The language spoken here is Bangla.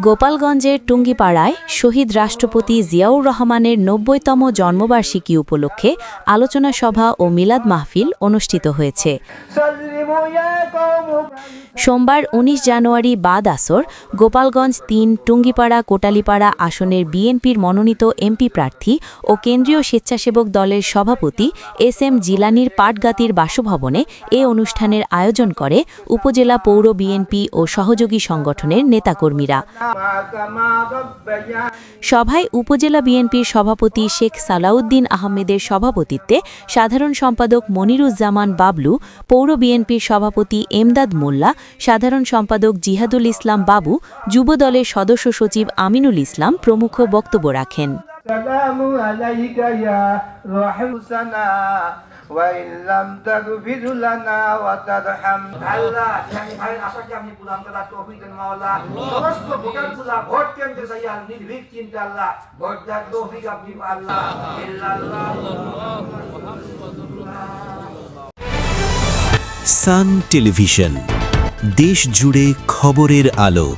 গোপালগঞ্জের টুঙ্গিপাড়ায় শহীদ রাষ্ট্রপতি জিয়াউর রহমানের নব্বইতম জন্মবার্ষিকী উপলক্ষে আলোচনা সভা ও মিলাদ মাহফিল অনুষ্ঠিত হয়েছে। সোমবার ১৯ জানুয়ারি বাদ আসর গোপালগঞ্জ তিন, টুঙ্গিপাড়া, কোটালিপাড়া আসনের বিএনপির মনোনীত এমপি প্রার্থী ও কেন্দ্রীয় স্বেচ্ছাসেবক দলের সভাপতি এস এম জিলানির পাটগাতির বাসভবনে এ অনুষ্ঠানের আয়োজন করে উপজেলা পৌর বিএনপি ও সহযোগী সংগঠনের নেতাকর্মীরা। সভায় উপজেলা বিএনপির সভাপতি শেখ সালাউদ্দিন আহমেদের সভাপতিত্বে সাধারণ সম্পাদক মনিরুজ্জামান বাবলু, পৌর বিএনপির সভাপতি এমদাদ মোল্লা সাধারণ সম্পাদক জিহাদুল ইসলাম বাবু যুব দলের সদস্য সচিব আমিনুল ইসলাম প্রমুখ বক্তব্য রাখেন। সান টেলিভিশন দেশ জুড়ে খবরের আলো।